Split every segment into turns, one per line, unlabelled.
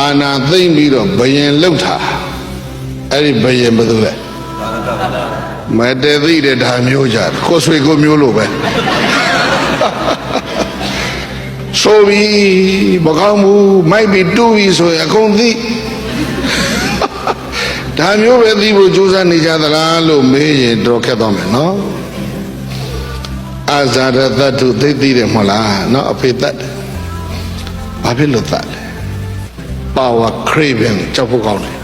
အာနာသိမ့်ပြီးတော့ဘယင်လှုပ်တာအဲ့ဒီဘယင်ဘယ်သူလဲမတည်သိတဲ့ဒါမျိုးကြတယ်ကိုယ်ဆွေကိုမျိုးလိုပဲဆိုပြီးမကောင်းဘူးမိုက်ပြီးတူးပြီးဆိုရင်အကုန်သိဒါမျိုးပဲသိဖို့ကြိုးစားနေကြသလားလို့မေးရင်တော့ခက်တော့မယ်နော်အာဇာရတ္တုသိသိတယ်မဟုတ်လားနော်အဖေတတ်တယ်ဘာဖြစ်လို့တတ်လဲ power craving ကြောက်ဖို့ကောင်းတယ်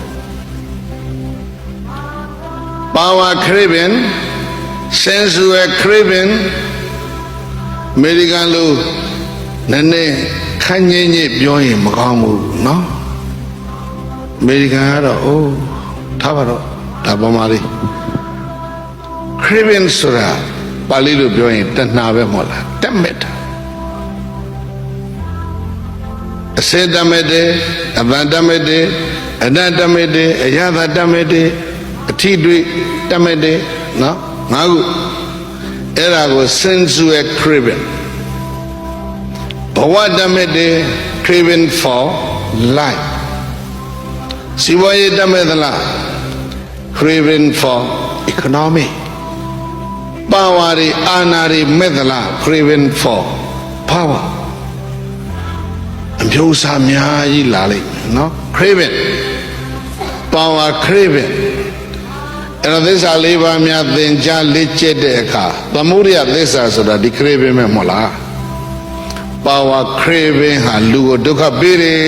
power craving sensual craving အမေရိကန်လိုနည်းနည်းခန်းငိမ့်ငိမ့်ပြောရင်မကောင်းဘူးเนาะအမေရိကန်ကတော့အိုးထားပါတော့ဒါပေါ်မှာလေး craving ဆိုတာပါဠိလိုပြောရင်တဏှာပဲမဟုတ်လားတက်မဲ့တာ အစေတမေတေအဗန္တမေတေအနတ္တမေတေအယသတမေတေအထိတွေ့တမေတေနော်ငါခုအဲ့ဒါကို sensual craving ဘဝတမေတေ craving for life စီဝေတမေသလား craving for economy ပါဝါရီအာနာရီမေသလား craving for power အမျိုးအစားအများကြီးလာလိမ့်မယ်နော် craving power craving အဲ့တော့သစ္စာလေးပါးများသင်ကြားလေ့ကျက်တဲ့အခါသမုဒိယသစ္စာဆိုတာဒီ craving ပဲမဟုတ်လား power craving ဟာလူကိုဒုက္ခပေးတယ်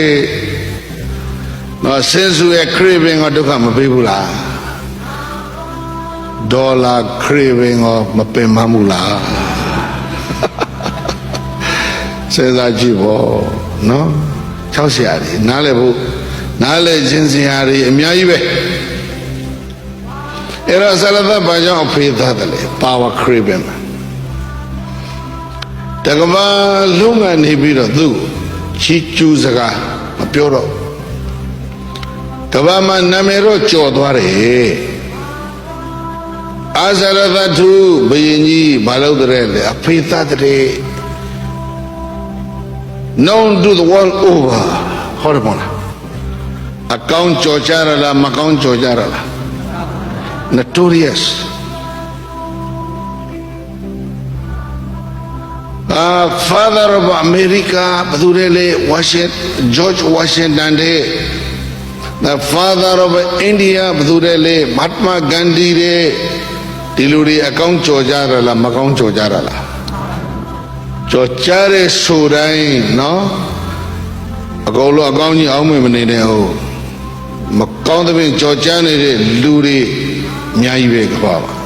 နော်စင်စုရဲ့ craving ကဒုက္ခမပေးဘူးလားဒေါ်လာ craving ကမပင်မမှုလား စဉ်းစားကြည့်ပေါ့နော်၆ဆရာကြီးနားလည်ဖို့နားလည်ခြင်းစရာတွေအများကြီးပဲအဲ့တော့ဆရသဘာကြောင့်အဖေသားတယ်လေ power craving တကဘာလုံးကနေပြီးတော့သူ့ချီကျူးစကားမပြောတော့ကဘာမှာနာမည်တော့ကြော်သွားတယ်အာဇရသထုဘယင်ကြီးမလုပ်တဲ့လေအဖေသားတဲ့ known to the world over ဟောတယ်မလားအကောင်းကြော်ကြရလားမကောင်းကြော်ကြရလား notorious အာ father of america ဘယ်သူလဲလေ washington george washington တဲ့ the father of india ဘယ်သူလဲလေ mahatma gandhi တဲ့ဒီလူတွေအ ကောင်းကြော်ကြရလားမကောင်းကြော်ကြရလားကြော်ကြားတဲ့ဆိုတိုင်းနော်အကုန်လုံးအကောင်းကြီးအောင်မမနေနဲ့ဟုတ်မကောင်းတဲ့ပြင်ကြော်ကြားနေတဲ့လူတွေအများကြီးပဲကပါပါ